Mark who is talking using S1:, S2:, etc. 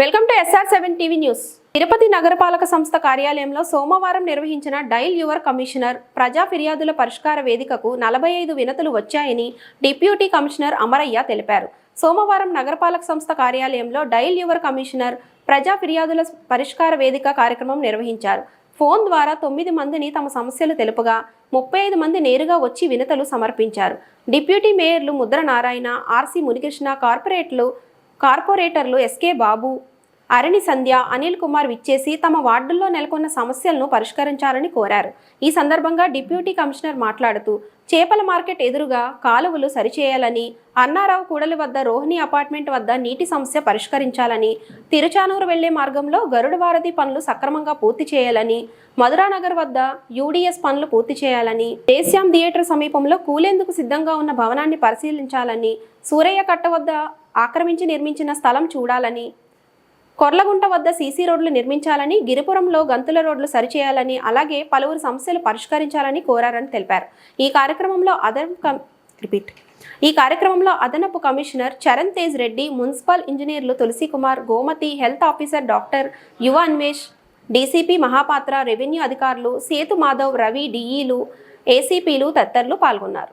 S1: Welcome to SR seven TV news. Tirupati నగరపాలక సంస్థ కార్యాలయంలో సోమవారం నిర్వహించిన డైల్ యువర్ కమిషనర్ ప్రజా ఫిర్యాదుల పరిష్కార వేదికకు నలభై ఐదు వినతులు వచ్చాయని డిప్యూటీ కమిషనర్ అమరయ్య తెలిపారు. సోమవారం నగరపాలక సంస్థ కార్యాలయంలో డైల్ యువర్ కమిషనర్ ప్రజా ఫిర్యాదుల పరిష్కార వేదిక కార్యక్రమం నిర్వహించారు. ఫోన్ ద్వారా తొమ్మిది మందిని తమ సమస్యలు తెలుపగా ముప్పై ఐదు మంది నేరుగా వచ్చి వినతలు సమర్పించారు. డిప్యూటీ మేయర్లు ముద్ర నారాయణ ఆర్సీ మునికృష్ణ కార్పొరేట్లు కార్పొరేటర్లు ఎస్కే బాబు అరణి సంధ్య అనిల్ కుమార్ విచ్చేసి తమ వార్డుల్లో నెలకొన్న సమస్యలను పరిష్కరించాలని కోరారు. ఈ సందర్భంగా డిప్యూటీ కమిషనర్ మాట్లాడుతూ చేపల మార్కెట్ ఎదురుగా కాలువలు సరిచేయాలని అన్నారావు కూడలి వద్ద రోహిణి అపార్ట్మెంట్ వద్ద నీటి సమస్య పరిష్కరించాలని తిరుచానూరు వెళ్ళే మార్గంలో గరుడ వారధి పనులు సక్రమంగా పూర్తి చేయాలని మధురానగర్ వద్ద యూడిఎస్ పనులు పూర్తి చేయాలని దేశ్యాం థియేటర్ సమీపంలో కూలేందుకు సిద్ధంగా ఉన్న భవనాన్ని పరిశీలించాలని సూరయ్య కట్ట వద్ద ఆక్రమించి నిర్మించిన స్థలం చూడాలని కొర్లగుంట వద్ద సీసీ రోడ్లు నిర్మించాలని గిరిపురంలో గంతుల రోడ్లు సరిచేయాలని అలాగే పలువురు సమస్యలు పరిష్కరించాలని కోరారని తెలిపారు. ఈ కార్యక్రమంలో అదనపు రిపీట్. ఈ కార్యక్రమంలో అదనపు కమిషనర్ చరణ్ తేజ్ రెడ్డి మున్సిపల్ ఇంజనీర్లు Tulasi Kumar Gomathi health officer doctor Yuva Anvesh DCP Mohapatra revenue అధికారులు సేతు మాధవ్ రవి డిఈలు ఏసీపీలు తదితరులు పాల్గొన్నారు.